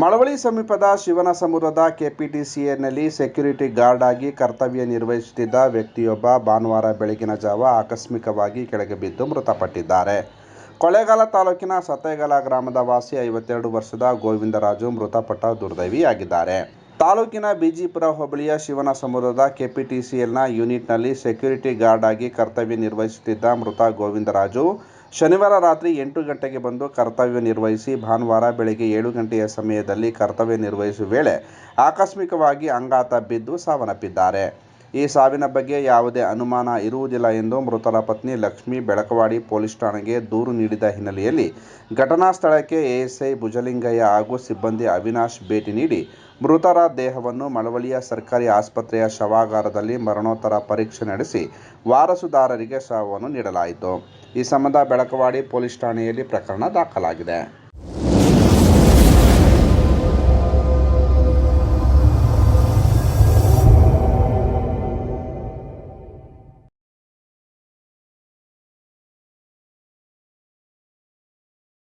ಮಳವಳ್ಳಿ ಸಮೀಪದ ಶಿವನ ಸಮುದ್ರದ ಕೆಪಿಟಿಸಿಎನಲ್ಲಿ ಸೆಕ್ಯೂರಿಟಿ ಗಾರ್ಡ್ ಆಗಿ ಕರ್ತವ್ಯ ನಿರ್ವಹಿಸುತ್ತಿದ್ದ ವ್ಯಕ್ತಿಯೊಬ್ಬ ಭಾನುವಾರ ಬೆಳಗಿನ ಜಾವ ಆಕಸ್ಮಿಕವಾಗಿ ಕೆಳಗೆ ಬಿದ್ದು ಮೃತಪಟ್ಟಿದ್ದಾರೆ. ಕೊಳೆಗಾಲ ತಾಲೂಕಿನ ಸತೇಗಾಲ ಗ್ರಾಮದ ವಾಸಿ ಐವತ್ತೆರಡು ವರ್ಷದ ಗೋವಿಂದರಾಜು ಮೃತಪಟ್ಟ ದುರ್ದೈವಿಯಾಗಿದ್ದಾರೆ. ತಾಲೂಕಿನ ಬಿಜಿಪುರ ಹೋಬಳಿಯ ಶಿವನ ಸಮುದ್ರದ ಕೆಪಿಟಿಸಿಎಲ್ನ ಯೂನಿಟ್ನಲ್ಲಿ ಸೆಕ್ಯೂರಿಟಿ ಗಾರ್ಡ್ ಆಗಿ ಕರ್ತವ್ಯ ನಿರ್ವಹಿಸುತ್ತಿದ್ದ ಮೃತ ಗೋವಿಂದರಾಜು ಶನಿವಾರ ರಾತ್ರಿ ಎಂಟು ಗಂಟೆಗೆ ಬಂದು ಕರ್ತವ್ಯ ನಿರ್ವಹಿಸಿ ಭಾನುವಾರ ಬೆಳಗ್ಗೆ ಏಳು ಗಂಟೆಯ ಸಮಯದಲ್ಲಿ ಕರ್ತವ್ಯ ನಿರ್ವಹಿಸುವ ವೇಳೆ ಆಕಸ್ಮಿಕವಾಗಿ ಅಂಗಾತ ಬಿದ್ದು ಸಾವನ್ನಪ್ಪಿದ್ದಾರೆ. ಈ ಸಾವಿನ ಬಗ್ಗೆ ಯಾವುದೇ ಅನುಮಾನ ಇರುವುದಿಲ್ಲ ಎಂದು ಮೃತರ ಪತ್ನಿ ಲಕ್ಷ್ಮಿ ಬೆಳಕವಾಡಿ ಪೊಲೀಸ್ ಠಾಣೆಗೆ ದೂರು ನೀಡಿದ ಹಿನ್ನೆಲೆಯಲ್ಲಿ ಘಟನಾ ಸ್ಥಳಕ್ಕೆ ಎಎಸ್ಐ ಭುಜಲಿಂಗಯ್ಯ ಹಾಗೂ ಸಿಬ್ಬಂದಿ ಅವಿನಾಶ್ ಭೇಟಿ ನೀಡಿ ಮೃತರ ದೇಹವನ್ನು ಮಳವಳ್ಳಿಯ ಸರ್ಕಾರಿ ಆಸ್ಪತ್ರೆಯ ಶವಾಗಾರದಲ್ಲಿ ಮರಣೋತ್ತರ ಪರೀಕ್ಷೆ ನಡೆಸಿ ವಾರಸುದಾರರಿಗೆ ಶವವನ್ನು ನೀಡಲಾಯಿತು. ಈ ಸಂಬಂಧ ಬೆಳಕವಾಡಿ ಪೊಲೀಸ್ ಠಾಣೆಯಲ್ಲಿ ಪ್ರಕರಣ ದಾಖಲಾಗಿದೆ.